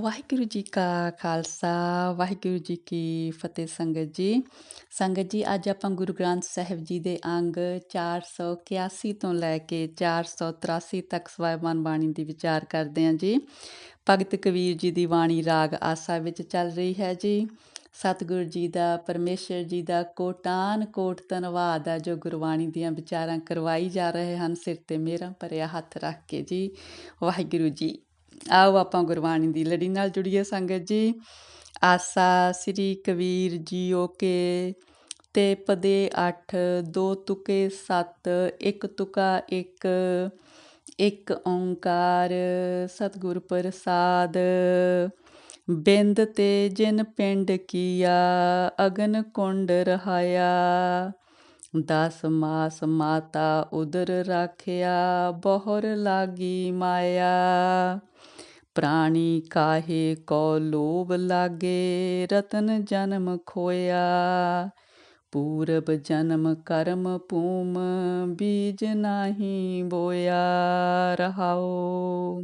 ਵਾਹਿਗੁਰੂ ਜੀ ਕਾ ਖਾਲਸਾ, ਵਾਹਿਗੁਰੂ ਜੀ ਕੀ ਫਤਿਹ ਸੰਗਤ ਜੀ। ਸੰਗਤ ਜੀ, ਅੱਜ ਆਪਾਂ ਗੁਰੂ ਗ੍ਰੰਥ ਸਾਹਿਬ ਜੀ ਦੇ ਅੰਗ 481 ਤੋਂ ਲੈ ਕੇ 483 ਤੱਕ ਸਵੈਮਾਨ ਬਾਣੀ ਦੀ ਵਿਚਾਰ ਕਰਦੇ ਹਾਂ ਜੀ। ਭਗਤ ਕਬੀਰ ਜੀ ਦੀ ਬਾਣੀ ਰਾਗ ਆਸਾ ਵਿੱਚ ਚੱਲ ਰਹੀ ਹੈ ਜੀ। ਸਤਿਗੁਰੂ ਜੀ ਦਾ, ਪਰਮੇਸ਼ਰ ਜੀ ਦਾ ਕੋਟਾਨ ਕੋਟ ਧੰਨਵਾਦ ਆ ਜੋ ਗੁਰਬਾਣੀ ਦੀਆਂ ਵਿਚਾਰਾਂ ਕਰਵਾਈ ਜਾ ਰਹੇ ਹਨ। ਸਿਰ ਤੇ ਮੇਰਾ ਭਰਿਆ ਹੱਥ ਰੱਖ ਕੇ ਜੀ। ਵਾਹਿਗੁਰੂ ਜੀ ਆਓ ਆਪਾਂ ਗੁਰਬਾਣੀ ਦੀ ਲੜੀ ਨਾਲ ਜੁੜੀਏ ਸੰਗਤ ਜੀ। ਆਸਾ ਸ੍ਰੀ ਕਬੀਰ ਜੀ ਓਕੇ ਤੇ ਪਦੇ 8 ਦੋ ਤੁਕੇ 7 ਇੱਕ ਤੁਕਾ 1 ਇੱਕ ਓੰਕਾਰ, ਸਤਿਗੁਰ ਪ੍ਰਸਾਦ। ਬਿੰਦ ਤੇ ਜਿਨ ਪਿੰਡ ਕੀਆ, ਅਗਨ ਕੁੰਡ ਰਹਾਇਆ। ਦਸ ਮਾਸ ਮਾਤਾ ਉਦਰ ਰਾਖਿਆ, ਬਹੁਰ ਲਾਗੀ ਮਾਇਆ। ਪ੍ਰਾਣੀ ਕਾਹੇ ਕੋ ਲੋਭ ਲਾਗੇ, ਰਤਨ ਜਨਮ ਖੋਇਆ। ਪੂਰਬ ਜਨਮ ਕਰਮ ਭੂਮ, ਬੀਜ ਨਾਹੀ ਬੋਇਆ ਰਹਾਓ।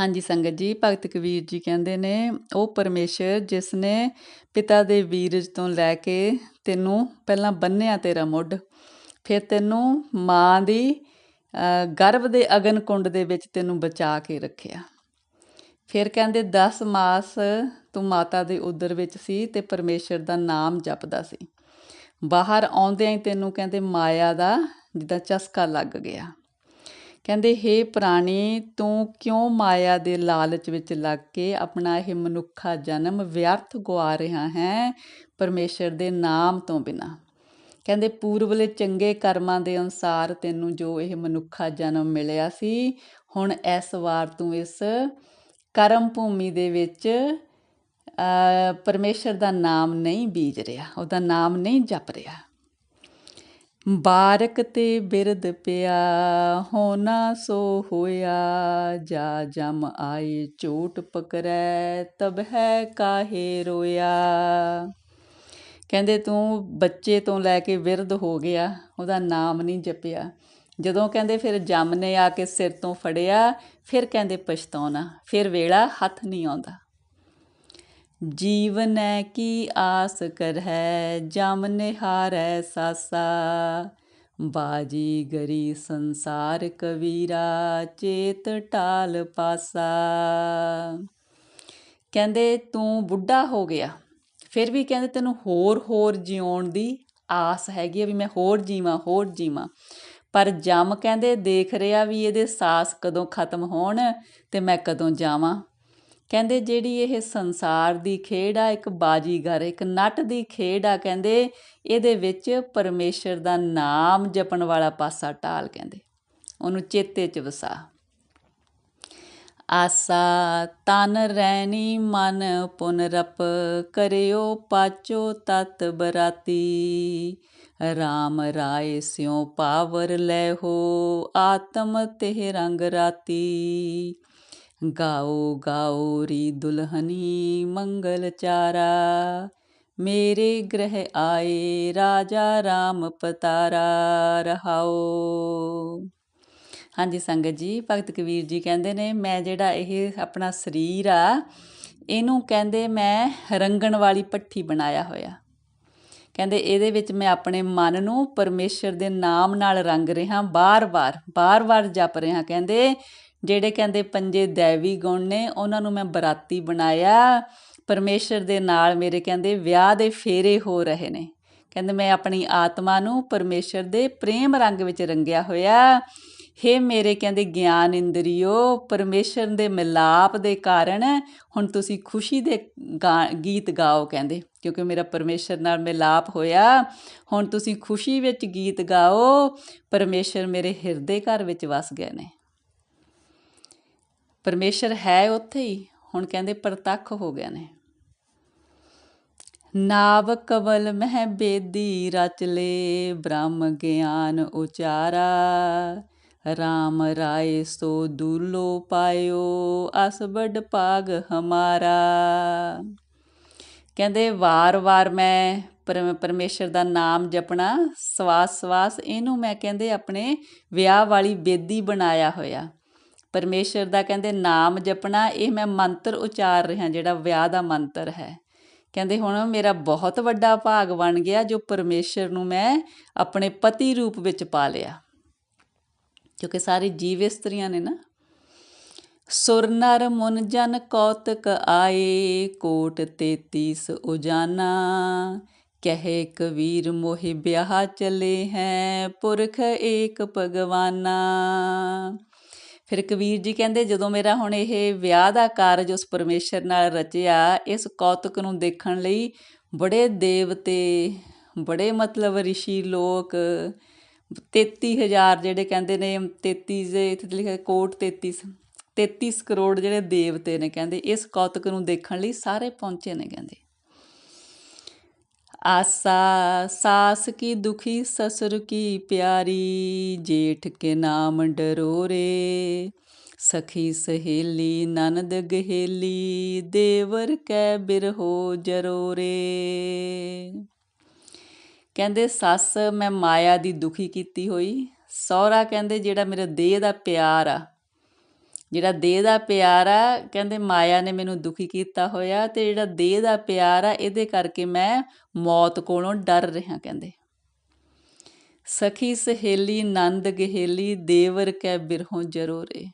ਹਾਂਜੀ ਸੰਗਤ ਜੀ, ਭਗਤ ਕਬੀਰ ਜੀ ਕਹਿੰਦੇ ਨੇ, ਉਹ ਪਰਮੇਸ਼ਰ ਜਿਸ ਨੇ ਪਿਤਾ ਦੇ ਵੀਰਜ ਤੋਂ ਲੈ ਕੇ ਤੈਨੂੰ ਪਹਿਲਾਂ ਬੰਨਿਆ ਤੇਰਾ ਮੁੱਢ, ਫਿਰ ਤੈਨੂੰ ਮਾਂ ਦੀ ਗਰਭ ਦੇ ਅਗਨ ਕੁੰਡ ਦੇ ਵਿੱਚ ਤੈਨੂੰ ਬਚਾ ਕੇ ਰੱਖਿਆ। ਫਿਰ ਕਹਿੰਦੇ 10 ਮਾਸ ਤੂੰ ਮਾਤਾ ਦੇ ਉਦਰ ਵਿੱਚ ਸੀ ਤੇ ਪਰਮੇਸ਼ਰ ਦਾ ਨਾਮ ਜਪਦਾ ਸੀ। ਬਾਹਰ ਆਉਂਦਿਆਂ ਹੀ ਤੈਨੂੰ ਕਹਿੰਦੇ, ਮਾਇਆ ਦਾ ਜਿੱਦਾਂ ਚਸਕਾ ਲੱਗ ਗਿਆ। ਕਹਿੰਦੇ हे ਪ੍ਰਾਣੀ, ਤੂੰ ਕਿਉਂ ਮਾਇਆ ਦੇ ਲਾਲਚ ਵਿੱਚ ਲੱਗ ਕੇ ਆਪਣਾ ਇਹ ਮਨੁੱਖਾ ਜਨਮ ਵਿਅਰਥ ਗਵਾ ਰਿਹਾ ਹੈ ਪਰਮੇਸ਼ਰ ਦੇ ਨਾਮ ਤੋਂ ਬਿਨਾ? ਕਹਿੰਦੇ ਪੂਰਵਲੇ ਚੰਗੇ ਕਰਮਾਂ ਦੇ ਅਨੁਸਾਰ ਤੈਨੂੰ ਜੋ ਇਹ ਮਨੁੱਖਾ ਜਨਮ ਮਿਲਿਆ ਸੀ, ਹੁਣ ਇਸ ਵਾਰ ਤੂੰ ਇਸ ਕਰਮ ਭੂਮੀ ਦੇ ਵਿੱਚ ਪਰਮੇਸ਼ਰ ਦਾ ਨਾਮ ਨਹੀਂ ਬੀਜ ਰਿਹਾ, ਉਹਦਾ ਨਾਮ ਨਹੀਂ ਜਪ ਰਿਹਾ। ਬਾਰਕ ਤੇ ਬਿਰਦ ਪਿਆ ਹੋਣਾ ਸੋ ਹੋਇਆ, ਜਾ ਜਮ ਆਏ ਚੋਟ ਪਕਰੈ, ਤਬ ਹੈ ਕਾਹੇ ਰੋਇਆ। ਕਹਿੰਦੇ ਤੂੰ ਬੱਚੇ ਤੋਂ ਲੈ ਕੇ ਵਿਰਧ ਹੋ ਗਿਆ, ਉਹਦਾ ਨਾਮ ਨਹੀਂ ਜਪਿਆ। ਜਦੋਂ ਕਹਿੰਦੇ ਫਿਰ ਜਮ ਨੇ ਆ ਕੇ ਸਿਰ ਤੋਂ ਫੜਿਆ, ਫਿਰ ਕਹਿੰਦੇ ਪਛਤਾਉਣਾ, ਫਿਰ ਵੇਲਾ ਹੱਥ ਨਹੀਂ ਆਉਂਦਾ। ਜੀਵਨ ਹੈ ਕੀ ਆਸ ਕਰ ਹੈ ਜਮ ਨੇ ਹਾਰੈ ਸਾਸਾ। ਬਾਜੀ ਗਰੀ ਸੰਸਾਰ ਕਵੀਰਾ, ਚੇਤ ਟਾਲ ਪਾਸਾ। ਕਹਿੰਦੇ ਤੂੰ ਬੁੱਢਾ ਹੋ ਗਿਆ ਫਿਰ ਵੀ ਕਹਿੰਦੇ ਤੈਨੂੰ ਹੋਰ ਹੋਰ ਜਿਉਣ ਦੀ ਆਸ ਹੈਗੀ ਆ ਵੀ ਮੈਂ ਹੋਰ ਜੀਵਾਂ ਹੋਰ ਜੀਵਾਂ। ਪਰ ਜਮ ਕਹਿੰਦੇ ਦੇਖ ਰਿਹਾ ਵੀ ਇਹਦੇ ਸਾਸ ਕਦੋਂ ਖਤਮ ਹੋਣ ਤੇ ਮੈਂ ਕਦੋਂ ਜਾਵਾਂ। ਕਹਿੰਦੇ ਜਿਹੜੀ ਇਹ ਸੰਸਾਰ ਦੀ ਖੇਡ ਆ, ਇੱਕ ਬਾਜੀਗਰ, ਇੱਕ ਨਟ ਦੀ ਖੇਡ ਆ ਕਹਿੰਦੇ, ਇਹਦੇ ਵਿੱਚ ਪਰਮੇਸ਼ਰ ਦਾ ਨਾਮ ਜਪਣ ਵਾਲਾ ਪਾਸਾ ਟਾਲ ਕਹਿੰਦੇ। ਉਹਨੂੰ ਚੇਤੇ ਚ ਵਸਾ। ਆਸਾ ਤਨ ਰਹਿਣੀ ਮਨ ਪੁਨਰਪ ਕਰਿਓ ਪਾਚੋ ਤਤ ਬਰਾਤੀ। RAM ਰਾਏ ਸਿਉ ਪਾਵਰ ਲੈ ਹੋ, ਆਤਮ ਤੇ ਰੰਗ ਰਾਤੀ। ਗਾਓ ਗਾਓ ਰੀ ਦੁਲਹਨੀ ਮੰਗਲ ਚਾਰਾ, ਮੇਰੇ ਗ੍ਰਹਿ ਆਏ ਰਾਜਾ RAM ਪਤਾਰਾ, ਰਹਾਓ। ਹਾਂਜੀ ਸੰਗਤ ਜੀ, ਭਗਤ ਕਬੀਰ ਜੀ ਕਹਿੰਦੇ ਨੇ, ਮੈਂ ਜਿਹੜਾ ਇਹ ਆਪਣਾ ਸਰੀਰ ਆ, ਇਹਨੂੰ ਕਹਿੰਦੇ ਮੈਂ ਰੰਗਣ ਵਾਲੀ ਪੱਠੀ ਬਣਾਇਆ ਹੋਇਆ। ਕਹਿੰਦੇ ਇਹਦੇ ਵਿੱਚ ਮੈਂ ਆਪਣੇ ਮਨ ਨੂੰ ਪਰਮੇਸ਼ਰ ਦੇ ਨਾਮ ਨਾਲ ਰੰਗ ਰਿਹਾ, ਬਾਰ-ਬਾਰ ਬਾਰ-ਬਾਰ ਜਪ ਰਿਹਾ। ਕਹਿੰਦੇ ਜਿਹੜੇ ਕਹਿੰਦੇ ਪੰਜੇ ਦੇਵੀ ਗੁਣ ਨੇ, ਉਹਨਾਂ ਨੂੰ ਮੈਂ ਬਰਾਤੀ ਬਣਾਇਆ। ਪਰਮੇਸ਼ਰ ਦੇ ਨਾਲ ਮੇਰੇ ਕਹਿੰਦੇ ਵਿਆਹ ਦੇ ਫੇਰੇ ਹੋ ਰਹੇ ਨੇ। ਕਹਿੰਦੇ ਮੈਂ ਆਪਣੀ ਆਤਮਾ ਨੂੰ ਪਰਮੇਸ਼ਰ ਦੇ ਪ੍ਰੇਮ ਰੰਗ ਵਿੱਚ ਰੰਗਿਆ ਹੋਇਆ। ਹੇ ਮੇਰੇ ਕਹਿੰਦੇ ਗਿਆਨ ਇੰਦਰੀਓ, ਪਰਮੇਸ਼ਰ ਦੇ ਮਿਲਾਪ ਦੇ ਕਾਰਨ ਹੁਣ ਤੁਸੀਂ ਖੁਸ਼ੀ ਦੇ ਗੀਤ ਗਾਓ ਕਹਿੰਦੇ। ਕਿਉਂਕਿ ਮੇਰਾ ਪਰਮੇਸ਼ਰ ਨਾਲ ਮਿਲਾਪ ਹੋਇਆ। ਹੁਣ ਤੁਸੀਂ ਖੁਸ਼ੀ ਵਿੱਚ ਗੀਤ ਗਾਓ। ਪਰਮੇਸ਼ਰ ਮੇਰੇ ਹਿਰਦੇ ਘਰ ਵਿੱਚ ਵਸ ਗਏ ਨੇ। ਪਰਮੇਸ਼ਰ ਹੈ ਉੱਥੇ ਹੀ, ਹੁਣ ਕਹਿੰਦੇ ਪ੍ਰਤੱਖ ਹੋ ਗਏ ਨੇ। ਨਾਵ ਕਵਲ ਮਹਿ ਬੇਦੀ ਰਚ ਲੇ, ਬ੍ਰਹਮ ਗਿਆਨ ਉਚਾਰਾ। ਰਾਮ ਰਾਏ ਸੋ ਦੂਲੋ ਪਾਇਓ, ਅਸ ਬੜ ਪਾਗ ਹਮਾਰਾ। ਕਹਿੰਦੇ ਵਾਰ-ਵਾਰ ਮੈਂ ਪਰਮੇਸ਼ਰ ਦਾ ਨਾਮ ਜਪਣਾ, ਸਵਾਸ ਸਵਾਸ, ਇਹਨੂੰ ਮੈਂ ਕਹਿੰਦੇ ਆਪਣੇ ਵਿਆਹ ਵਾਲੀ ਬੇਦੀ ਬਣਾਇਆ ਹੋਇਆ। ਪਰਮੇਸ਼ਰ ਦਾ ਕਹਿੰਦੇ ਨਾਮ ਜਪਣਾ, ਇਹ ਮੈਂ ਮੰਤਰ ਉਚਾਰ ਰਿਹਾ, ਜਿਹੜਾ ਵਿਆਹ ਦਾ ਮੰਤਰ ਹੈ। ਕਹਿੰਦੇ ਹੁਣ ਮੇਰਾ ਬਹੁਤ ਵੱਡਾ ਭਾਗ ਬਣ ਗਿਆ, ਜੋ ਪਰਮੇਸ਼ਰ ਨੂੰ ਮੈਂ ਆਪਣੇ ਪਤੀ ਰੂਪ ਵਿੱਚ ਪਾ ਲਿਆ। ਕਿਉਂਕਿ ਸਾਰੇ ਜੀਵ ਇਸਤਰੀਆਂ ਨੇ ਨਾ। ਸੁਰ ਨਰ ਮੁਨ ਜਨ ਕੌਤਕ ਆਏ, ਕੋਟ 33 ਉਜਾਨਾ। ਕਹੇ ਕਬੀਰ ਮੋਹਿ ਵਿਆਹ ਚਲੇ ਹੈ, ਪੁਰਖ ਏਕ ਭਗਵਾਨਾ। ਫਿਰ ਕਬੀਰ ਜੀ ਕਹਿੰਦੇ, ਜਦੋਂ ਮੇਰਾ ਹੁਣ ਇਹ ਵਿਆਹ ਦਾ ਕਾਰਜ ਉਸ ਪਰਮੇਸ਼ਰ ਨਾਲ ਰਚਿਆ, ਇਸ ਕੌਤਕ ਨੂੰ ਦੇਖਣ ਲਈ ਬੜੇ ਦੇਵਤੇ, ਬੜੇ ਮਤਲਬ ਰਿਸ਼ੀ ਲੋਕ ਤੇਤੀ ਹਜ਼ਾਰ ਜਿਹੜੇ ਕਹਿੰਦੇ ਨੇ, ਤੇਤੀ ਦੇ ਇੱਥੇ ਲਿਖਿਆ ਕੋਟ 33 33 ਕਰੋੜ ਜਿਹੜੇ ਦੇਵਤੇ ਨੇ ਕਹਿੰਦੇ, ਇਸ ਕੌਤਕ ਨੂੰ ਦੇਖਣ ਲਈ ਸਾਰੇ ਪਹੁੰਚੇ ਨੇ ਕਹਿੰਦੇ। ਆਸਾ, ਸਾਸ ਕੀ ਦੁਖੀ, ਸਸੁਰ ਕੀ ਪਿਆਰੀ, ਜੇਠ ਕੇ ਨਾਮ ਡਰੋਰੇ, ਸਖੀ ਸਹੇਲੀ, ਨਨਦ ਗਹੇਲੀ, ਦੇਵਰ ਕੈ ਬਿਰਹੋ ਜਰੋਰੇ। ਕਹਿੰਦੇ, ਸੱਸ, ਮੈਂ ਮਾਇਆ ਦੀ ਦੁਖੀ ਕੀਤੀ ਹੋਈ। ਸਹੁਰਾ ਕਹਿੰਦੇ, ਜਿਹੜਾ ਮੇਰੇ ਦੇਹ ਦਾ ਪਿਆਰ ਆ। ਜਿਹੜਾ ਦੇਹ ਦਾ ਪਿਆਰ ਆ, ਕਹਿੰਦੇ, ਮਾਇਆ ਨੇ ਮੈਨੂੰ ਦੁਖੀ ਕੀਤਾ ਹੋਇਆ ਤੇ ਜਿਹੜਾ ਦੇਹ ਦਾ ਪਿਆਰ ਆ, ਇਹਦੇ ਕਰਕੇ ਮੈਂ ਮੌਤ ਕੋਲੋਂ ਡਰ ਰਿਹਾ, ਕਹਿੰਦੇ। ਸਖੀ ਸਹੇਲੀ, ਨੰਦ ਗਹੇਲੀ, ਦੇਵਰ ਕੈ ਬਿਰਹੋਂ ਜਰੋਰੇ।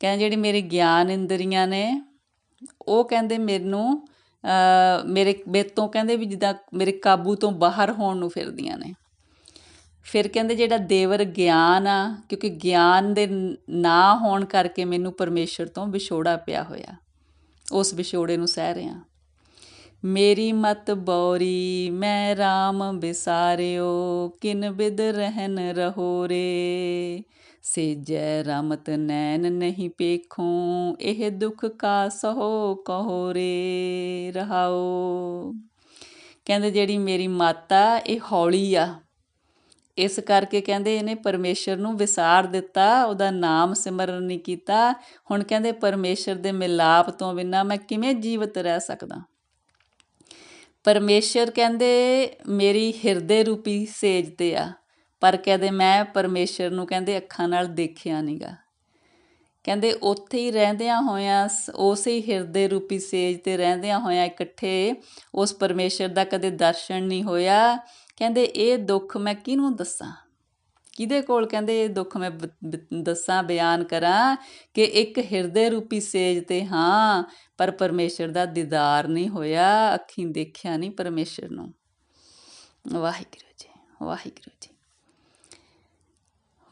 ਕਹਿੰਦੇ, ਜਿਹੜੀ ਮੇਰੀ ਗਿਆਨ ਇੰਦਰੀਆਂ ਨੇ, ਉਹ ਕਹਿੰਦੇ, ਮੈਨੂੰ ਮੇਰੇ ਮੇਰੇ ਤੋਂ ਕਹਿੰਦੇ ਵੀ ਜਿੱਦਾਂ ਮੇਰੇ ਕਾਬੂ ਤੋਂ ਬਾਹਰ ਹੋਣ ਨੂੰ ਫਿਰਦੀਆਂ ਨੇ। ਫਿਰ ਕਹਿੰਦੇ ਜਿਹੜਾ ਦੇਵਰ ਗਿਆਨ ਆ, ਕਿਉਂਕਿ ਗਿਆਨ ਦੇ ਨਾ ਹੋਣ ਕਰਕੇ ਮੈਨੂੰ ਪਰਮੇਸ਼ਰ ਤੋਂ ਵਿਛੋੜਾ ਪਿਆ ਹੋਇਆ। ਉਸ ਵਿਛੋੜੇ ਨੂੰ ਸਹਿ ਰਿਆਂ ਮੇਰੀ ਮਤ ਬੌਰੀ, ਮੈਂ RAM ਬਿਸਾਰਿਓ, ਕਿਨ ਬਿਦ ਰਹਿਨ ਰਹੋ ਰੇ। ਸੇਜੈ ਰਮਤ ਨੈਣ ਨਹੀਂ ਪੇਖੋਂ, ਇਹ ਦੁੱਖ ਕਾ ਸਹੋ ਕਹੋ ਰੇ ਰਹਾਓ ਕਹਿੰਦੇ ਜਿਹੜੀ ਮੇਰੀ ਮਾਤਾ, ਇਹ ਹੌਲੀ ਆ। ਇਸ ਕਰਕੇ ਕਹਿੰਦੇ ਇਹਨੇ ਪਰਮੇਸ਼ਰ ਨੂੰ ਵਿਸਾਰ ਦਿੱਤਾ, ਉਹਦਾ ਨਾਮ ਸਿਮਰਨ ਨਹੀਂ ਕੀਤਾ। ਹੁਣ ਕਹਿੰਦੇ ਪਰਮੇਸ਼ਰ ਦੇ ਮਿਲਾਪ ਤੋਂ ਬਿਨਾ ਮੈਂ ਕਿਵੇਂ ਜੀਵਤ ਰਹਿ ਸਕਦਾ? ਪਰਮੇਸ਼ਰ ਕਹਿੰਦੇ, ਮੇਰੀ ਹਿਰਦੇ ਰੂਪੀ ਸੇਜ ਤੇ ਆ। ਪਰ ਕਹਿੰਦੇ ਮੈਂ ਪਰਮੇਸ਼ਰ ਨੂੰ ਕਹਿੰਦੇ ਅੱਖਾਂ ਨਾਲ ਦੇਖਿਆ ਨਹੀਂਗਾ ਕਹਿੰਦੇ ਉੱਥੇ ਹੀ ਰਹਿੰਦਿਆਂ ਹੋਇਆਂ ਉਸੇ ਹਿਰਦੇ ਰੂਪੀ ਸੇਜ ਤੇ ਰਹਿੰਦਿਆਂ ਹੋਇਆਂ ਇਕੱਠੇ ਉਸ ਪਰਮੇਸ਼ਰ ਦਾ ਕਦੇ ਦਰਸ਼ਨ ਨਹੀਂ ਹੋਇਆ। ਕਹਿੰਦੇ ਇਹ ਦੁੱਖ ਮੈਂ ਕਿਹਨੂੰ ਦੱਸਾਂ? ਕਿਹਦੇ ਕੋਲ ਕਹਿੰਦੇ ਇਹ ਦੁੱਖ ਮੈਂ ਦੱਸਾਂ, ਬਿਆਨ ਕਰਾਂ ਕਿ ਇੱਕ ਹਿਰਦੇ ਰੂਪੀ ਸੇਜ ਤੇ ਹਾਂ, ਪਰ ਪਰਮੇਸ਼ਰ ਦਾ ਦੀਦਾਰ ਨਹੀਂ ਹੋਇਆ, ਅੱਖੀਂ ਦੇਖਿਆ ਨਹੀਂ ਪਰਮੇਸ਼ਰ ਨੂੰ। ਵਾਹਿਗੁਰੂ ਜੀ ਵਾਹਿਗੁਰੂ ਜੀ।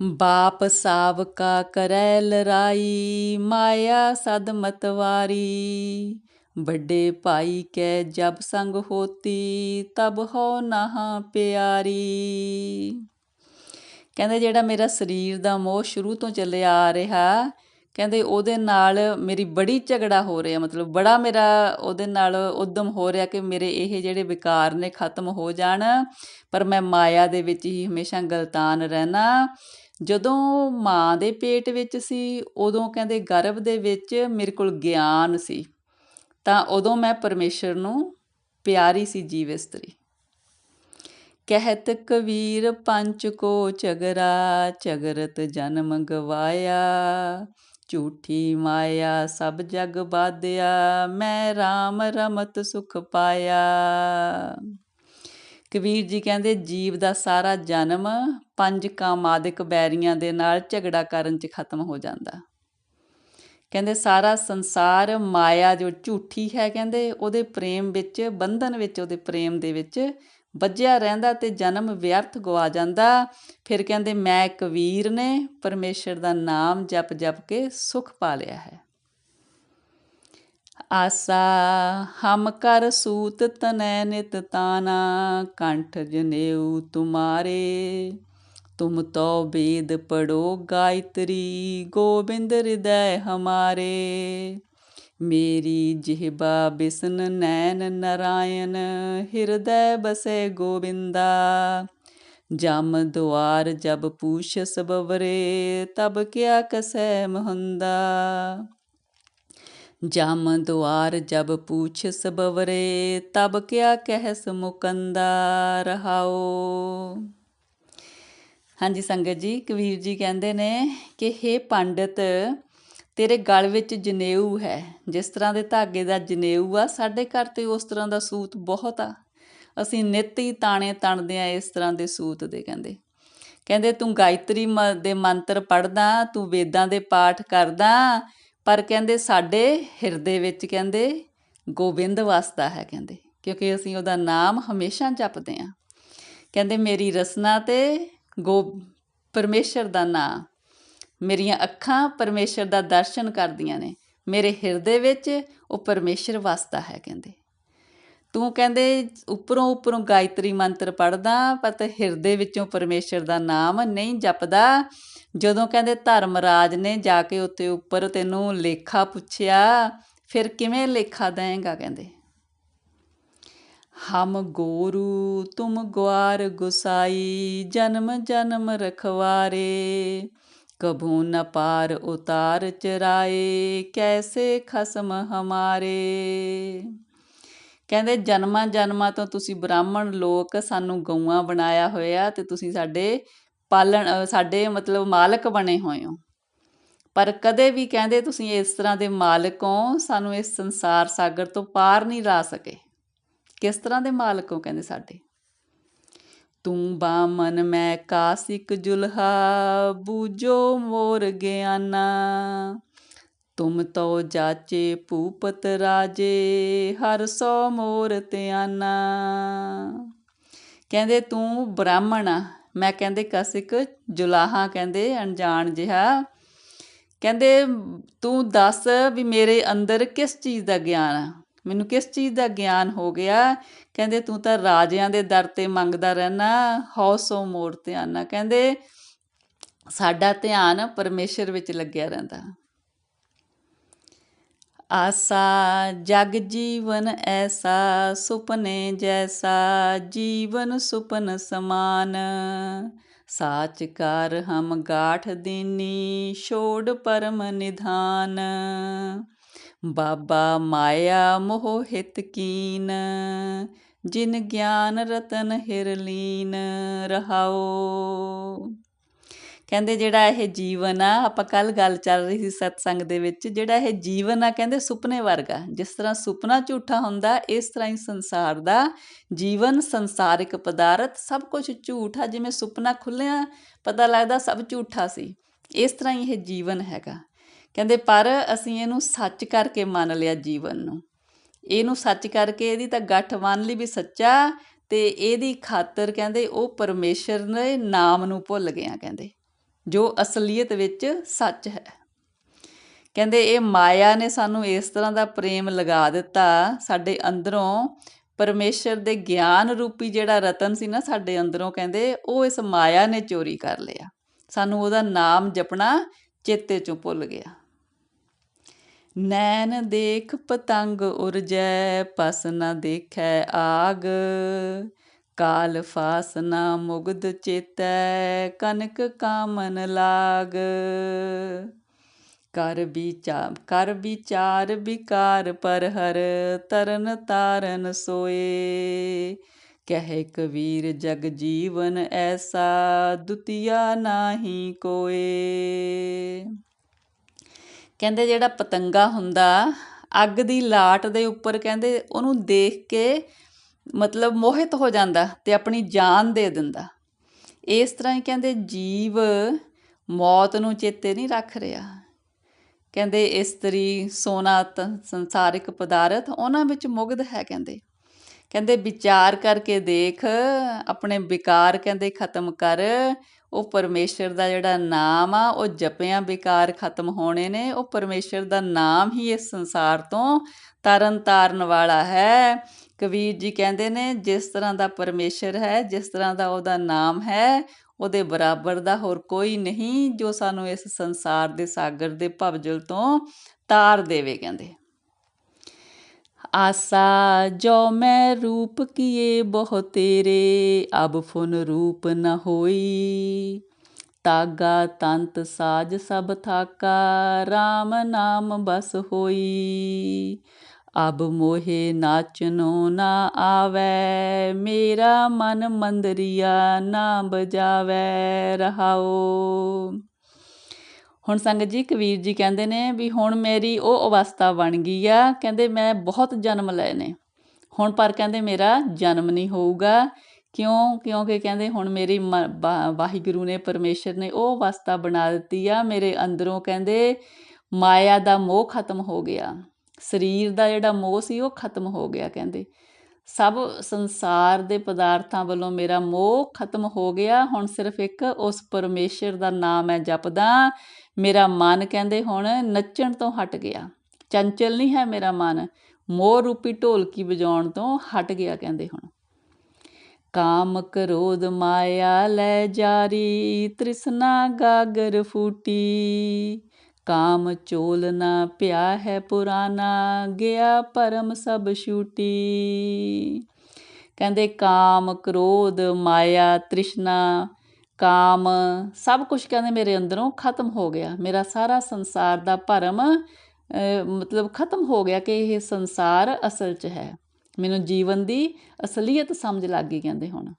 ਬਾਪ ਸਾਬਕਾ ਕਰੈ ਲਰਾਈ, ਮਾਇਆ ਸਦ ਮਤਵਾਰੀ ਵੱਡੇ ਭਾਈ ਕੈ ਜਬ ਸੰਗ ਹੋਤੀ, ਤਬ ਹੋ ਨਹਾ ਪਿਆਰੀ। ਕਹਿੰਦੇ ਜਿਹੜਾ ਮੇਰਾ ਸਰੀਰ ਦਾ ਮੋਹ ਸ਼ੁਰੂ ਤੋਂ ਚੱਲਿਆ ਆ ਰਿਹਾ, ਕਹਿੰਦੇ ਉਹਦੇ ਨਾਲ ਮੇਰੀ ਬੜੀ ਝਗੜਾ ਹੋ ਰਿਹਾ, ਮਤਲਬ ਬੜਾ ਮੇਰਾ ਉਹਦੇ ਨਾਲ ਉਦਮ ਹੋ ਰਿਹਾ ਕਿ ਮੇਰੇ ਇਹ ਜਿਹੜੇ ਵਿਕਾਰ ਨੇ ਖਤਮ ਹੋ ਜਾਣ, ਪਰ ਮੈਂ ਮਾਇਆ ਦੇ ਵਿੱਚ ਹੀ ਹਮੇਸ਼ਾ ਗਲਤਾਨ ਰਹਿਣਾ ਜਦੋਂ ਮਾਂ ਦੇ ਪੇਟ ਵਿੱਚ ਸੀ, ਉਦੋਂ ਕਹਿੰਦੇ ਗਰਭ ਦੇ ਵਿੱਚ ਮੇਰੇ ਕੋਲ ਗਿਆਨ ਸੀ। ਤਾਂ ਉਦੋਂ ਮੈਂ ਪਰਮੇਸ਼ਰ ਨੂੰ ਪਿਆਰੀ ਸੀ ਜੀਵ ਇਸਤਰੀ। ਕਹਿਤ ਕਬੀਰ ਪੰਚ ਕੋ ਚਗਰਾ ਚਗਰਤ ਜਨਮ ਗਵਾਇਆ ਝੂਠੀ ਮਾਇਆ ਸਭ ਜਗ ਬਾਧਿਆ ਮੈਂ RAM ਰਮਤ ਸੁਖ ਪਾਇਆ। ਕਬੀਰ ਜੀ ਕਹਿੰਦੇ ਜੀਵ ਦਾ ਸਾਰਾ ਜਨਮ ਪੰਜ ਕਾਮਾਦਿਕ ਬੈਰੀਆਂ ਦੇ ਨਾਲ ਝਗੜਾ ਕਰਨ 'ਚ ਖਤਮ ਹੋ ਜਾਂਦਾ। ਕਹਿੰਦੇ ਸਾਰਾ ਸੰਸਾਰ ਮਾਇਆ ਜੋ ਝੂਠੀ ਹੈ ਕਹਿੰਦੇ ਉਹਦੇ ਪ੍ਰੇਮ ਵਿੱਚ, ਬੰਧਨ ਵਿੱਚ, ਉਹਦੇ ਪ੍ਰੇਮ ਦੇ ਵਿੱਚ ਵੱਜਿਆ ਰਹਿੰਦਾ ਤੇ ਜਨਮ ਵਿਅਰਥ ਗਵਾ ਜਾਂਦਾ। ਫਿਰ ਕਹਿੰਦੇ ਮੈਂ ਕਬੀਰ ਨੇ, ਪਰਮੇਸ਼ਰ ਦਾ ਨਾਮ ਜਪ ਜਪ ਕੇ ਸੁਖ ਪਾ ਲਿਆ ਹੈ। ਆਸਾ, ਹਮ ਕਰ ਸੂਤ ਤਨੈ ਨਿਤ ਤਾਨਾ, ਕੰਠ ਜਨੇਊ ਤੁਮਾਰੇ। ਤੁਮ ਤੋ ਬੇਦ ਪੜੋ ਗਾਇਤਰੀ, ਗੋਬਿੰਦ ਹਿਰਦੈ ਹਮਾਰੇ। ਮੇਰੀ ਜਿਹਬਾ ਬਿਸਨ ਨੈਨ ਨਰਾਇਣ, ਹਿਰਦੈ ਬਸੇ ਗੋਬਿੰਦਾ। ਜਮ ਦੁਆਰ ਜਬ ਪੂਛ ਸਬਵਰੇ, ਤਬ ਕਿਆ ਕਸੈ ਮਹੰਦਾ। जम द्वार जब पूछ सबवरे तब क्या कहस मुकंदा रहाओ ਹਾਂਜੀ ਸੰਗਤ ਜੀ ਕਬੀਰ ਜੀ ਕਹਿੰਦੇ ਨੇ ਕਿ हे ਪੰਡਤ ਤੇਰੇ ਗਲ ਵਿੱਚ ਜਨੇਊ ਹੈ ਜਿਸ ਤਰ੍ਹਾਂ ਦੇ ਧਾਗੇ ਦਾ ਜਨੇਊ ਆ ਸਾਡੇ ਘਰ ਤੇ ਉਸ ਤਰ੍ਹਾਂ ਦਾ ਸੂਤ ਬਹੁਤ ਆ ਅਸੀਂ ਨਿੱਤ ਹੀ ਤਾਣੇ ਤਣਦੇ ਆ ਇਸ ਤਰ੍ਹਾਂ ਦੇ ਸੂਤ ਦੇ ਕਹਿੰਦੇ ਕਹਿੰਦੇ ਤੂੰ ਗਾਇਤਰੀ ਮ- ਦੇ ਮੰਤਰ ਪੜਦਾ ਤੂੰ ਵੇਦਾਂ ਦੇ ਪਾਠ ਕਰਦਾ ਪਰ ਕਹਿੰਦੇ ਸਾਡੇ ਹਿਰਦੇ ਵਿੱਚ ਕਹਿੰਦੇ ਗੋਬਿੰਦ ਵਸਦਾ ਹੈ ਕਹਿੰਦੇ, ਕਿਉਂਕਿ ਅਸੀਂ ਉਹਦਾ ਨਾਮ ਹਮੇਸ਼ਾ ਜਪਦੇ ਆ ਕਹਿੰਦੇ ਮੇਰੀ ਰਸਨਾ ਤੇ ਗੋ ਪਰਮੇਸ਼ਰ ਦਾ ਨਾਮ ਮੇਰੀਆਂ ਅੱਖਾਂ ਪਰਮੇਸ਼ਰ ਦਾ ਦਰਸ਼ਨ ਕਰਦੀਆਂ ਨੇ, ਮੇਰੇ ਹਿਰਦੇ ਵਿੱਚ ਉਹ ਪਰਮੇਸ਼ਰ ਵਸਦਾ ਹੈ ਕਹਿੰਦੇ। ਤੂੰ ਕਹਿੰਦੇ ਉੱਪਰੋਂ ਉੱਪਰੋਂ ਗਾਇਤਰੀ ਮੰਤਰ ਪੜਦਾ ਪਰ ਹਿਰਦੇ ਵਿੱਚੋਂ ਪਰਮੇਸ਼ਰ ਦਾ ਨਾਮ ਨਹੀਂ ਜਪਦਾ। ਜਦੋਂ ਕਹਿੰਦੇ ਧਰਮਰਾਜ ਨੇ ਜਾ ਕੇ ਉੱਤੇ ਉੱਪਰ ਤੈਨੂੰ ਲੇਖਾ ਪੁੱਛਿਆ, ਫਿਰ ਕਿਵੇਂ ਲੇਖਾ ਦੇਂਗਾ ਕਹਿੰਦੇ? ਹਮ ਗੋਰੂ ਤੁਮ ਗਵਾਰ ਗੁਸਾਈ, ਜਨਮ ਜਨਮ ਰਖਵਾਰੇ। ਕਭੂ ਨ ਪਾਰ ਉਤਾਰ ਚਰਾਏ, ਕੈਸੇ ਖਸਮ ਹਮਾਰੇ। ਕਹਿੰਦੇ ਜਨਮਾਂ ਜਨਮਾਂ ਤੋਂ ਤੁਸੀਂ ਬ੍ਰਾਹਮਣ ਲੋਕ ਸਾਨੂੰ ਗਊਆਂ ਬਣਾਇਆ ਹੋਇਆ ਤੇ ਤੁਸੀਂ ਸਾਡੇ ਪਾਲਣ ਸਾਡੇ ਮਤਲਬ ਮਾਲਕ ਬਣੇ ਹੋਏ ਹੋ। ਪਰ ਕਦੇ ਵੀ ਕਹਿੰਦੇ ਤੁਸੀਂ ਇਸ ਤਰ੍ਹਾਂ ਦੇ ਮਾਲਕ ਹੋ, ਸਾਨੂੰ ਇਸ ਸੰਸਾਰ ਸਾਗਰ ਤੋਂ ਪਾਰ ਨਹੀਂ ਲਾ ਸਕੇ। ਕਿਸ ਤਰ੍ਹਾਂ ਦੇ ਮਾਲਕ ਹੋ ਕਹਿੰਦੇ ਸਾਡੇ? ਤੂੰ ਬਾਮਨ ਮੈਂ ਕਾਸਿਕ ਜੁਲਹਾ ਬੂਜੋ ਮੋਰ ਗਿਆਨਾ। ਤੁਮ ਤੋ ਜਾਚੇ ਭੂਪਤ ਰਾਜੇ, ਹਰ ਸੋ ਮੋਰ ਧਿਆਨਾ। ਕਹਿੰਦੇ ਤੂੰ ਬ੍ਰਾਹਮਣ ਆ। ਮੈਂ ਕਹਿੰਦੇ ਕਸਿਕ ਜੁਲਾਹਾ ਕਹਿੰਦੇ ਅਣਜਾਣ ਜਿਹਾ। ਕਹਿੰਦੇ ਤੂੰ ਦੱਸ ਵੀ ਮੇਰੇ ਅੰਦਰ ਕਿਸ ਚੀਜ਼ ਦਾ ਗਿਆਨ ਆ? ਮੈਨੂੰ ਕਿਸ ਚੀਜ਼ ਦਾ ਗਿਆਨ ਹੋ ਗਿਆ? ਕਹਿੰਦੇ ਤੂੰ ਤਾਂ ਰਾਜਿਆਂ ਦੇ ਦਰ ਤੇ ਮੰਗਦਾ ਰਹਿਣਾ ਹੌਸੋ ਮੋੜ ਧਿਆਨਾ। ਕਹਿੰਦੇ ਸਾਡਾ ਧਿਆਨ ਪਰਮੇਸ਼ਰ ਵਿੱਚ ਲੱਗਿਆ ਰਹਿੰਦਾ। ਆਸਾ, ਜਗ ਜੀਵਨ ਐਸਾ, ਸੁਪਨੇ ਜੈਸਾ, ਜੀਵਨ ਸੁਪਨ ਸਮਾਨ। ਸਾਚ ਕਰ ਹਮ ਗਾਠ ਦੀਨੀ, ਛੋੜ ਪਰਮ ਨਿਧਾਨ। ਬਾਬਾ ਮਾਇਆ ਮੋਹ ਹਿਤ ਕੀਨ, ਜਿਨ ਗਿਆਨ ਰਤਨ ਹਿਰਲੀਨ ਰਹਾਓ। ਕਹਿੰਦੇ ਜਿਹੜਾ ਇਹ ਜੀਵਨ ਆ, ਆਪਾਂ ਕੱਲ ਗੱਲ ਚੱਲ ਰਹੀ ਸੀ ਸਤਸੰਗ ਦੇ ਵਿੱਚ, ਜਿਹੜਾ ਇਹ ਜੀਵਨ ਆ ਕਹਿੰਦੇ ਸੁਪਨੇ ਵਰਗਾ। ਜਿਸ ਤਰ੍ਹਾਂ ਸੁਪਨਾ ਝੂਠਾ ਹੁੰਦਾ, ਇਸ ਤਰ੍ਹਾਂ ਹੀ ਸੰਸਾਰ ਦਾ ਜੀਵਨ ਸੰਸਾਰਿਕ ਪਦਾਰਥ, ਸਭ ਕੁਝ ਝੂਠਾ ਜਿਵੇਂ ਸੁਪਨਾ ਖੁੱਲਿਆ ਪਤਾ ਲੱਗਦਾ ਸਭ ਝੂਠਾ ਸੀ। ਇਸ ਤਰ੍ਹਾਂ ਹੀ ਇਹ ਜੀਵਨ ਹੈਗਾ। ਕਹਿੰਦੇ ਪਰ ਅਸੀਂ ਇਹਨੂੰ ਸੱਚ ਕਰਕੇ ਮੰਨ ਲਿਆ ਜੀਵਨ ਨੂੰ। ਇਹਨੂੰ ਸੱਚ ਕਰਕੇ ਇਹਦੀ ਤਾਂ ਗੱਠ ਮੰਨ ਲਈ ਵੀ ਸੱਚਾ ਤੇ ਇਹਦੀ ਖਾਤਰ ਕਹਿੰਦੇ ਉਹ ਪਰਮੇਸ਼ਰ ਦੇ ਨਾਮ ਨੂੰ ਭੁੱਲ ਗਿਆ ਕਹਿੰਦੇ। ਜੋ ਅਸਲੀਅਤ ਵਿੱਚ ਸੱਚ ਹੈ। ਕਹਿੰਦੇ ਇਹ ਮਾਇਆ ਨੇ ਸਾਨੂੰ ਇਸ ਤਰ੍ਹਾਂ ਦਾ ਪ੍ਰੇਮ ਲਗਾ ਦਿੱਤਾ, ਸਾਡੇ ਅੰਦਰੋਂ ਪਰਮੇਸ਼ਰ ਦੇ ਗਿਆਨ ਰੂਪੀ ਜਿਹੜਾ ਰਤਨ ਸੀ ਨਾ ਸਾਡੇ ਅੰਦਰੋਂ ਕਹਿੰਦੇ, ਉਹ ਇਸ ਮਾਇਆ ਨੇ ਚੋਰੀ ਕਰ ਲਿਆ। ਸਾਨੂੰ ਉਹਦਾ ਨਾਮ ਜਪਣਾ ਚੇਤੇ ਚੋਂ ਭੁੱਲ ਗਿਆ। ਨੈਣ ਦੇਖ ਪਤੰਗ ਉਰਜੈ, ਪਸ ਨ ਦੇਖੈ ਆਗ। ਕਾਲ ਫਾਸਨਾ ਮੁਗਦ ਚੇਤੈ, ਕਨਕ ਕਾਮਨ ਲਾਗ। ਕਰ ਵਿਚਾਰ ਕਰ ਵਿਚਾਰ ਵਿਕਾਰ ਪਰ ਹਰ ਤਰਨ ਤਾਰਨ ਸੋਏ। ਕਹੇ ਕਬੀਰ ਜਗ ਜੀਵਨ ਐਸਾ ਦੁਤੀਆ ਨਾਹੀ ਕੋਏ। ਕਹਿੰਦੇ ਜਿਹੜਾ ਪਤੰਗਾ ਹੁੰਦਾ, ਅੱਗ ਦੀ ਲਾਟ ਦੇ ਉੱਪਰ ਕਹਿੰਦੇ ਉਹਨੂੰ ਦੇਖ ਕੇ ਮਤਲਬ ਮੋਹਿਤ ਹੋ ਜਾਂਦਾ ਤੇ ਆਪਣੀ ਜਾਨ ਦੇ ਦਿੰਦਾ। ਇਸ ਤਰ੍ਹਾਂ ਹੀ ਕਹਿੰਦੇ ਜੀਵ ਮੌਤ ਨੂੰ ਚੇਤੇ ਨਹੀਂ ਰੱਖ ਰਿਹਾ। ਕਹਿੰਦੇ ਇਸਤਰੀ, ਸੋਨਾ, ਤ- ਸੰਸਾਰਿਕ ਪਦਾਰਥ ਉਹਨਾਂ ਵਿੱਚ ਮੁਗਧ ਹੈ ਕਹਿੰਦੇ। ਕਹਿੰਦੇ ਵਿਚਾਰ ਕਰਕੇ ਦੇਖ, ਆਪਣੇ ਵਿਕਾਰ ਕਹਿੰਦੇ ਖਤਮ ਕਰ, ਉਹ ਪਰਮੇਸ਼ਰ ਦਾ ਜਿਹੜਾ ਨਾਮ ਆ, ਉਹ ਜਪਿਆਂ ਵਿਕਾਰ ਖਤਮ ਹੋਣੇ ਨੇ, ਉਹ ਪਰਮੇਸ਼ਰ ਦਾ ਨਾਮ ਹੀ ਇਸ ਸੰਸਾਰ ਤੋਂ ਤਰਨ ਤਾਰਨ ਵਾਲਾ ਹੈ। ਕਬੀਰ ਜੀ ਕਹਿੰਦੇ ਨੇ, ਜਿਸ ਤਰ੍ਹਾਂ ਦਾ ਪਰਮੇਸ਼ਰ ਹੈ, ਜਿਸ ਤਰ੍ਹਾਂ ਦਾ ਉਹਦਾ ਨਾਮ ਹੈ, ਉਹਦੇ ਬਰਾਬਰ ਦਾ ਹੋਰ ਕੋਈ ਨਹੀਂ ਜੋ ਸਾਨੂੰ ਇਸ ਸੰਸਾਰ ਦੇ ਸਾਗਰ ਦੇ ਭਵਜਲ ਤੋਂ ਤਾਰ ਦੇਵੇ, ਕਹਿੰਦੇ। ਆਸਾ ਜੋ ਮੈਂ ਰੂਪ ਕੀਏ, ਬਹੁ ਤੇਰੇ ਅਬ ਫੁਨ ਰੂਪ ਨ ਹੋਈ। ਤਾਗਾ ਤੰਤ ਸਾਜ ਸਭ ਥਾਕਾ RAM ਨਾਮ ਬਸ ਹੋਈ। ਅਬ ਮੋਹੇ ਨਾਚਨੋ ਨਾ ਆਵੈ, ਮੇਰਾ ਮਨ ਮੰਦਰੀਆ ਨਾ ਬਜਾਵੈ, ਰਹਾਓ। ਹੁਣ ਸੰਗਤ ਜੀ ਕਬੀਰ ਜੀ ਕਹਿੰਦੇ ਨੇ ਵੀ ਹੁਣ ਮੇਰੀ ਉਹ ਅਵਸਥਾ ਬਣ ਗਈ ਆ, ਕਹਿੰਦੇ ਮੈਂ ਬਹੁਤ ਜਨਮ ਲਏ ਨੇ। ਹੁਣ ਪਰ ਕਹਿੰਦੇ ਮੇਰਾ ਜਨਮ ਨਹੀਂ ਹੋਊਗਾ, ਕਿਉਂ? ਕਿਉਂਕਿ ਕਹਿੰਦੇ ਹੁਣ ਮੇਰੀ ਵਾਹਿਗੁਰੂ ਨੇ, ਪਰਮੇਸ਼ਰ ਨੇ ਉਹ ਅਵਸਥਾ ਬਣਾ ਦਿੱਤੀ ਆ, ਮੇਰੇ ਅੰਦਰੋਂ ਕਹਿੰਦੇ ਮਾਇਆ ਦਾ ਮੋਹ ਖਤਮ ਹੋ ਗਿਆ। ਸਰੀਰ ਦਾ ਜਿਹੜਾ ਮੋਹ ਸੀ ਉਹ ਖਤਮ ਹੋ ਗਿਆ ਕਹਿੰਦੇ। ਸਭ ਸੰਸਾਰ ਦੇ ਪਦਾਰਥਾਂ ਵੱਲੋਂ ਮੇਰਾ ਮੋਹ ਖਤਮ ਹੋ ਗਿਆ। ਹੁਣ ਸਿਰਫ ਇੱਕ, ਉਸ ਪਰਮੇਸ਼ਰ ਦਾ ਨਾਮ ਮੈਂ ਜਪਦਾ। ਮੇਰਾ ਮਨ ਕਹਿੰਦੇ ਹੁਣ ਨੱਚਣ ਤੋਂ ਹਟ ਗਿਆ। ਚੰਚਲ ਨਹੀਂ ਹੈ ਮੇਰਾ ਮਨ। ਮੋਹ ਰੂਪੀ ਢੋਲਕੀ ਵਜਾਉਣ ਤੋਂ ਹਟ ਗਿਆ ਕਹਿੰਦੇ ਹੁਣ। ਕਾਮ ਕਰੋਧ ਮਾਇਆ ਲੈ ਜਾਰੀ, ਤ੍ਰਿਸ਼ਨਾ ਗਾਗਰ ਫੂਟੀ। ਕਾਮ ਚੋਲ ਨਾ ਪਿਆ ਹੈ ਪੁਰਾਨਾ ਗਿਆ ਪਰਮ ਸਭ ਛੂਟੀ। ਕਹਿੰਦੇ ਕਾਮ ਕ੍ਰੋਧ, ਮਾਇਆ ਤ੍ਰਿਸ਼ਨਾ, ਕਾਮ ਸਭ ਕੁਝ ਕਹਿੰਦੇ ਮੇਰੇ ਅੰਦਰੋਂ ਖਤਮ ਹੋ ਗਿਆ। ਮੇਰਾ ਸਾਰਾ ਸੰਸਾਰ ਦਾ ਭਰਮ ਮਤਲਬ ਖਤਮ ਹੋ ਗਿਆ ਕਿ ਇਹ ਸੰਸਾਰ ਅਸਲ 'ਚ ਹੈ। ਮੈਨੂੰ ਜੀਵਨ ਦੀ ਅਸਲੀਅਤ ਸਮਝ ਲੱਗ ਗਈ ਕਹਿੰਦੇ ਹੁਣ।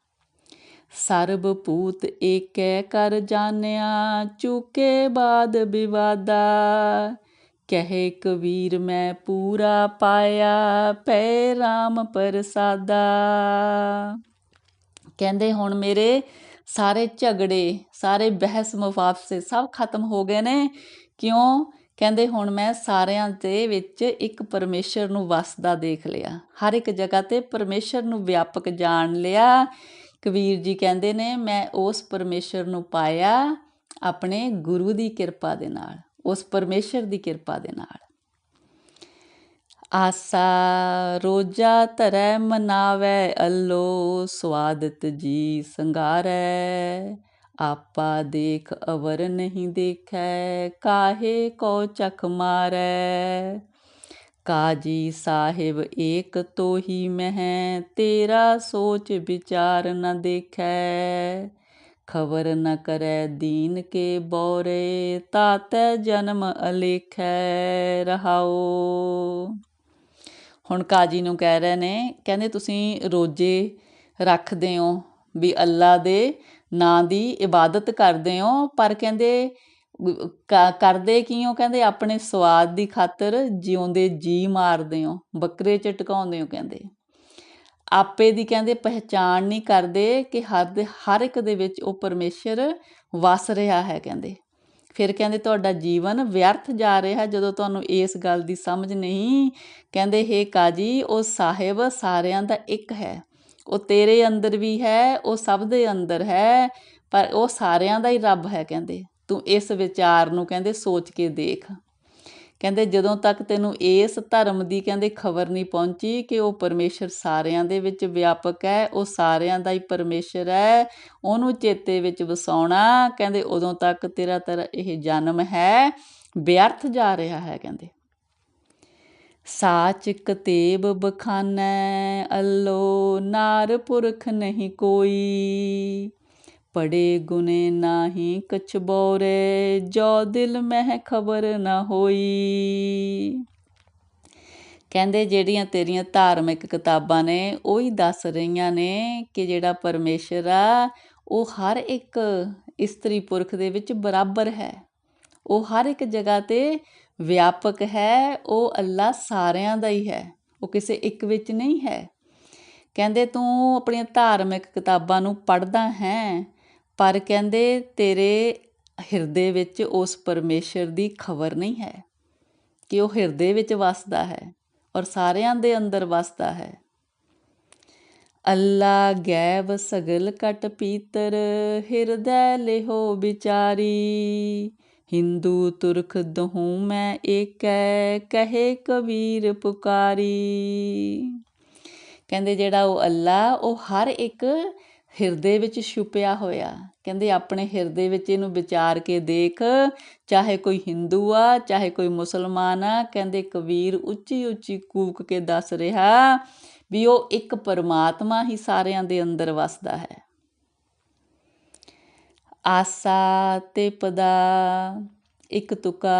ਸਰਬ ਪੂਤ ਏਕੈ ਕਰ ਜਾਣਿਆ, ਚੁਕੇ ਬਾਦ ਵਿਵਾਦਾ ਕਹੇ ਕਬੀਰ ਮੈਂ ਪੂਰਾ ਪਾਇਆ, ਪੈ RAM ਪ੍ਰਸਾਦਾ। ਕਹਿੰਦੇ ਹੁਣ ਮੇਰੇ ਸਾਰੇ ਝਗੜੇ, ਸਾਰੇ ਬਹਿਸ ਮੁਫਾਫਸੇ ਸਭ ਖਤਮ ਹੋ ਗਏ ਨੇ। ਕਿਉਂ? ਕਹਿੰਦੇ ਹੁਣ ਮੈਂ ਸਾਰਿਆਂ ਦੇ ਵਿੱਚ ਇੱਕ ਪਰਮੇਸ਼ਰ ਨੂੰ ਵਸਦਾ ਦੇਖ ਲਿਆ। ਹਰ ਇੱਕ ਜਗ੍ਹਾ ਤੇ ਪਰਮੇਸ਼ਰ ਨੂੰ ਵਿਆਪਕ ਜਾਣ ਲਿਆ। ਕਬੀਰ ਜੀ ਕਹਿੰਦੇ ਨੇ, ਮੈਂ ਉਸ ਪਰਮੇਸ਼ਰ ਨੂੰ ਪਾਇਆ ਆਪਣੇ ਗੁਰੂ ਦੀ ਕਿਰਪਾ ਦੇ ਨਾਲ, ਉਸ ਪਰਮੇਸ਼ਰ ਦੀ ਕਿਰਪਾ ਦੇ ਨਾਲ। ਆਸਾ ਰੋਜਾ ਧਰੈ, ਮਨਾਵੇ ਅੱਲੋ ਸਵਾਦਤ ਜੀ ਸੰਗਾਰੈ। ਆਪਾ ਦੇਖ ਅਵਰ ਨਹੀਂ ਦੇਖੈ, ਕਾਹੇ ਕੋ ਚਖ ਮਾਰੈ। ਕਾਜੀ ਸਾਹਿਬ, ਏਕ ਤੋਹੀ ਮਹਿ, ਤੇਰਾ ਸੋਚ ਵਿਚਾਰ ਨ ਦੇਖੈ। ਖਬਰ ਨ ਕਰੈ ਦੀਨ ਕੇ ਬੋਰੇ, ਤਾਤੈ ਜਨਮ ਅਲੇਖੈ, ਰਹਾਓ। ਹੁਣ ਕਾਜੀ ਨੂੰ ਕਹਿ ਰਹੇ ਨੇ, ਕਹਿੰਦੇ ਤੁਸੀਂ ਰੋਜੇ ਰੱਖਦੇ ਹੋ ਵੀ ਅੱਲਾ ਦੇ ਨਾਂ ਦੀ ਇਬਾਦਤ ਕਰਦੇ ਹੋ, ਪਰ ਕਹਿੰਦੇ ਕਰਦੇ ਕਿਉਂ? ਕਹਿੰਦੇ ਆਪਣੇ ਸਵਾਦ ਦੀ ਖਾਤਰ ਜਿਉਂਦੇ ਜੀ ਮਾਰਦੇ ਹੋ, ਬੱਕਰੇ 'ਚ ਚਟਕਾਉਂਦੇ ਹੋ ਕਹਿੰਦੇ। ਆਪੇ ਦੀ ਕਹਿੰਦੇ ਪਹਿਚਾਨ ਨਹੀਂ ਕਰਦੇ ਕਿ ਹਰ ਦੇ, ਹਰ ਇੱਕ ਦੇ ਵਿੱਚ ਉਹ ਪਰਮੇਸ਼ਰ ਵਸ ਰਿਹਾ ਹੈ ਕਹਿੰਦੇ। ਫਿਰ ਕਹਿੰਦੇ ਤੁਹਾਡਾ ਜੀਵਨ ਵਿਅਰਥ ਜਾ ਰਿਹਾ ਜਦੋਂ ਤੁਹਾਨੂੰ ਇਸ ਗੱਲ ਦੀ ਸਮਝ ਨਹੀਂ। ਕਹਿੰਦੇ, ਹੇ ਕਾਜੀ, ਉਹ ਸਾਹਿਬ ਸਾਰਿਆਂ ਦਾ ਇੱਕ ਹੈ। ਉਹ ਤੇਰੇ ਅੰਦਰ ਵੀ ਹੈ, ਉਹ ਸਭ ਦੇ ਅੰਦਰ ਹੈ, ਪਰ ਉਹ ਸਾਰਿਆਂ ਦਾ ਹੀ ਰੱਬ ਹੈ ਕਹਿੰਦੇ। ਤੂੰ ਇਸ ਵਿਚਾਰ ਨੂੰ ਕਹਿੰਦੇ ਸੋਚ ਕੇ ਦੇਖ। ਕਹਿੰਦੇ ਜਦੋਂ ਤੱਕ ਤੈਨੂੰ ਇਸ ਧਰਮ ਦੀ ਕਹਿੰਦੇ ਖਬਰ ਨਹੀਂ ਪਹੁੰਚੀ ਕਿ ਉਹ ਪਰਮੇਸ਼ਰ ਸਾਰਿਆਂ ਦੇ ਵਿੱਚ ਵਿਆਪਕ ਹੈ, ਉਹ ਸਾਰਿਆਂ ਦਾ ਹੀ ਪਰਮੇਸ਼ਰ ਹੈ, ਉਹਨੂੰ ਚੇਤੇ ਵਿੱਚ ਵਸਾਉਣਾ, ਕਹਿੰਦੇ ਉਦੋਂ ਤੱਕ ਤੇਰਾ ਤੇਰਾ ਇਹ ਜਨਮ ਹੈ, ਵਿਅਰਥ ਜਾ ਰਿਹਾ ਹੈ ਕਹਿੰਦੇ। ਸਾਚ ਕਤੇਬ ਬਖਾਨੈ, ਅੱਲੋ ਨਾਰ ਪੁਰਖ ਨਹੀਂ ਕੋਈ। ਪੜੇ ਗੁਨੇ ਨਾਹੀ ਕਛ ਬੋਰੇ, ਜੋ ਦਿਲ ਮਹਿ ਖਬਰ ਨਾ ਹੋਈ। ਕਹਿੰਦੇ ਜਿਹੜੀਆਂ ਤੇਰੀਆਂ ਧਾਰਮਿਕ ਕਿਤਾਬਾਂ ਨੇ, ਉਹ ਹੀ ਦੱਸ ਰਹੀਆਂ ਨੇ ਕਿ ਜਿਹੜਾ ਪਰਮੇਸ਼ਰ ਆ, ਉਹ ਹਰ ਇੱਕ ਇਸਤਰੀ ਪੁਰਖ ਦੇ ਵਿੱਚ ਬਰਾਬਰ ਹੈ। ਉਹ ਹਰ ਇੱਕ ਜਗ੍ਹਾ ਤੇ ਵਿਆਪਕ ਹੈ, ਉਹ ਅੱਲਾ ਸਾਰਿਆਂ ਦਾ ਹੀ ਹੈ, ਉਹ ਕਿਸੇ ਇੱਕ ਵਿੱਚ ਨਹੀਂ ਹੈ। ਕਹਿੰਦੇ ਤੂੰ ਆਪਣੀਆਂ ਧਾਰਮਿਕ ਕਿਤਾਬਾਂ ਨੂੰ ਪੜ੍ਹਦਾ ਹੈ ਪਰ ਕਹਿੰਦੇ ਤੇਰੇ ਹਿਰਦੇ ਵਿੱਚ ਉਸ ਪਰਮੇਸ਼ਰ ਦੀ ਖਬਰ ਨਹੀਂ ਹੈ ਕਿ ਉਹ ਹਿਰਦੇ ਵਿੱਚ ਵਸਦਾ ਹੈ ਔਰ ਸਾਰਿਆਂ ਦੇ ਅੰਦਰ ਵਸਦਾ ਹੈ। ਅੱਲਾ ਗੈਬ ਸਗਲ ਕਟ ਪੀਤਰ, ਹਿਰਦੈ ਲਿਹੋ ਵਿਚਾਰੀ। ਹਿੰਦੂ ਤੁਰਖ ਦਹੂ ਮੈਂ ਏਕੈ, ਕਹੇ ਕਬੀਰ ਪੁਕਾਰੀ। ਕਹਿੰਦੇ ਜਿਹੜਾ ਉਹ ਅੱਲਾ, ਉਹ ਹਰ ਇੱਕ ਹਿਰਦੇ ਵਿੱਚ ਛੁਪਿਆ ਹੋਇਆ। ਕਹਿੰਦੇ ਆਪਣੇ ਹਿਰਦੇ ਵਿੱਚ ਇਹਨੂੰ ਵਿਚਾਰ ਕੇ ਦੇਖ, ਚਾਹੇ ਕੋਈ ਹਿੰਦੂ ਆ, ਚਾਹੇ ਕੋਈ ਮੁਸਲਮਾਨ ਆ, ਕਹਿੰਦੇ ਕਬੀਰ ਉੱਚੀ ਉੱਚੀ ਕੂਕ ਕੇ ਦੱਸ ਰਿਹਾ ਵੀ ਉਹ ਇੱਕ ਪਰਮਾਤਮਾ ਹੀ ਸਾਰਿਆਂ ਦੇ ਅੰਦਰ ਵਸਦਾ ਹੈ। ਆਸਾ ਤੇ ਪਦਾ, ਇੱਕ ਤੁਕਾ,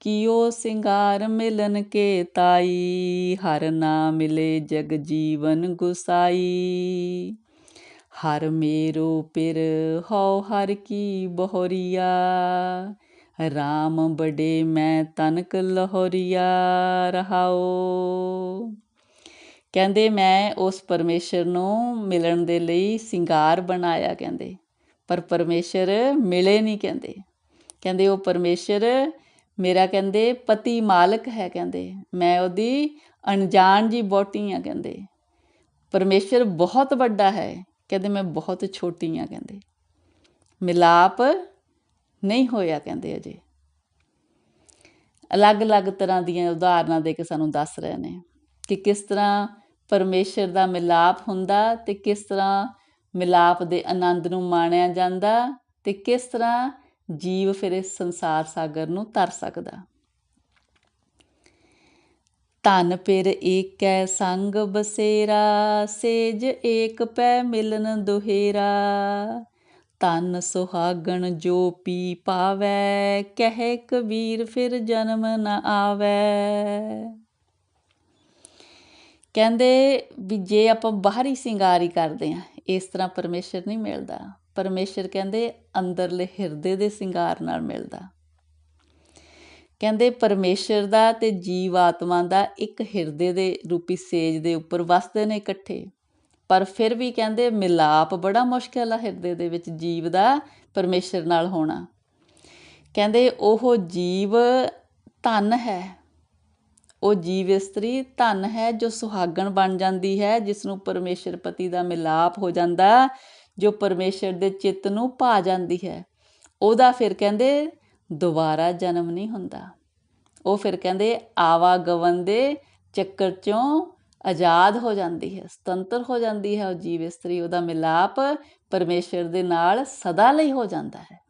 ਕੀਓ ਸਿੰਗਾਰ ਮਿਲਨ ਕੇ ਤਾਈ, ਹਰ ਨਾ ਮਿਲੇ ਜਗ ਜੀਵਨ ਗੁਸਾਈ। ਹਰ ਮੇਰੋ ਪਿਰ ਹਉ ਹਰ ਕੀ ਬਹਰੀਆ। RAM ਬੜੇ ਮੈਂ ਤਨਕ ਲਹੋਰੀਆ ਰਹਾਓ ਕਹਿੰਦੇ ਮੈਂ ਉਸ ਪਰਮੇਸ਼ਰ ਨੂੰ ਮਿਲਣ ਦੇ ਲਈ ਸਿੰਗਾਰ ਬਣਾਇਆ ਕਹਿੰਦੇ, ਪਰ ਪਰਮੇਸ਼ਰ ਮਿਲੇ ਨਹੀਂ ਕਹਿੰਦੇ। ਕਹਿੰਦੇ ਉਹ ਪਰਮੇਸ਼ਰ ਮੇਰਾ ਕਹਿੰਦੇ ਪਤੀ ਮਾਲਕ ਹੈ ਕਹਿੰਦੇ, ਮੈਂ ਉਹਦੀ ਅਣਜਾਣ ਜੀ ਬੋਟੀ ਆ ਕਹਿੰਦੇ। ਪਰਮੇਸ਼ਰ ਬਹੁਤ ਵੱਡਾ ਹੈ। ਕਹਿੰਦੇ ਮੈਂ ਬਹੁਤ ਛੋਟੀ ਆ ਕਹਿੰਦੇ। ਮਿਲਾਪ ਨਹੀਂ ਹੋਇਆ ਕਹਿੰਦੇ ਅਜੇ। ਅਲੱਗ-ਅਲੱਗ ਤਰ੍ਹਾਂ ਦੀਆਂ ਉਦਾਹਰਨਾਂ ਦੇ ਕੇ ਸਾਨੂੰ ਦੱਸ ਰਹੇ ਨੇ ਕਿ ਕਿਸ ਤਰ੍ਹਾਂ ਪਰਮੇਸ਼ਰ ਦਾ ਮਿਲਾਪ ਹੁੰਦਾ ਤੇ ਕਿਸ ਤਰ੍ਹਾਂ ਮਿਲਾਪ ਦੇ ਆਨੰਦ ਨੂੰ ਮਾਣਿਆ ਜਾਂਦਾ ਤੇ ਕਿਸ ਤਰ੍ਹਾਂ ਜੀਵ ਫਿਰ ਇਸ ਸੰਸਾਰ ਸਾਗਰ ਨੂੰ ਤਰ ਸਕਦਾ। ਤਨ ਪਿਰ ਏਕੈ ਸੰਗ ਬਸੇਰਾ, ਸੇਜ ਏਕ ਪੈ ਮਿਲਨ ਦੁਹੇਰਾ। ਤਨ ਸੁਹਾਗਣ ਜੋ ਪੀ ਪਾਵੈ ਕਹਿ ਕਬੀਰ ਫਿਰ ਜਨਮ ਨ ਆਵੈ। ਕਹਿੰਦੇ ਵੀ ਜੇ ਆਪਾਂ ਬਾਹਰੀ ਸ਼ਿੰਗਾਰੀ ਕਰਦੇ ਆ ਇਸ ਤਰ੍ਹਾਂ ਪਰਮੇਸ਼ਰ ਨਹੀਂ ਮਿਲਦਾ। ਪਰਮੇਸ਼ਰ ਕਹਿੰਦੇ ਅੰਦਰਲੇ ਹਿਰਦੇ ਦੇ ਸਿੰਗਾਰ ਨਾਲ ਮਿਲਦਾ। ਕਹਿੰਦੇ ਪਰਮੇਸ਼ਰ ਦਾ ਤੇ ਜੀਵ ਆਤਮਾ ਦਾ ਇੱਕ ਹਿਰਦੇ ਦੇ ਰੂਪੀ ਸੇਜ ਦੇ ਉੱਪਰ ਵਸਦੇ ਨੇ ਇਕੱਠੇ। ਪਰ ਫਿਰ ਵੀ ਕਹਿੰਦੇ ਮਿਲਾਪ ਬੜਾ ਮੁਸ਼ਕਿਲ ਆ ਹਿਰਦੇ ਦੇ ਵਿੱਚ ਜੀਵ ਦਾ ਪਰਮੇਸ਼ਰ ਨਾਲ ਹੋਣਾ। ਕਹਿੰਦੇ ਉਹ ਜੀਵ ਧਨ ਹੈ। ਉਹ ਜੀਵ ਇਸਤਰੀ ਧਨ ਹੈ ਜੋ ਸੁਹਾਗਣ ਬਣ ਜਾਂਦੀ ਹੈ ਜਿਸ ਨੂੰ ਪਰਮੇਸ਼ਰ ਪਤੀ ਦਾ ਮਿਲਾਪ ਹੋ ਜਾਂਦਾ, ਜੋ ਪਰਮੇਸ਼ਰ ਦੇ ਚਿੱਤ ਨੂੰ ਭਾ ਜਾਂਦੀ ਹੈ। ਉਹਦਾ ਫਿਰ ਕਹਿੰਦੇ ਦੁਬਾਰਾ ਜਨਮ ਨਹੀਂ ਹੁੰਦਾ। ਉਹ ਫਿਰ ਕਹਿੰਦੇ ਆਵਾਗਵਨ ਦੇ ਚੱਕਰ ਚੋਂ ਆਜ਼ਾਦ ਹੋ ਜਾਂਦੀ ਹੈ, ਸੁਤੰਤਰ ਹੋ ਜਾਂਦੀ ਹੈ, ਉਹ ਜੀਵ ਇਸਤਰੀ ਉਹਦਾ ਮਿਲਾਪ ਪਰਮੇਸ਼ਰ ਦੇ ਨਾਲ ਸਦਾ ਲਈ ਹੋ ਜਾਂਦਾ ਹੈ।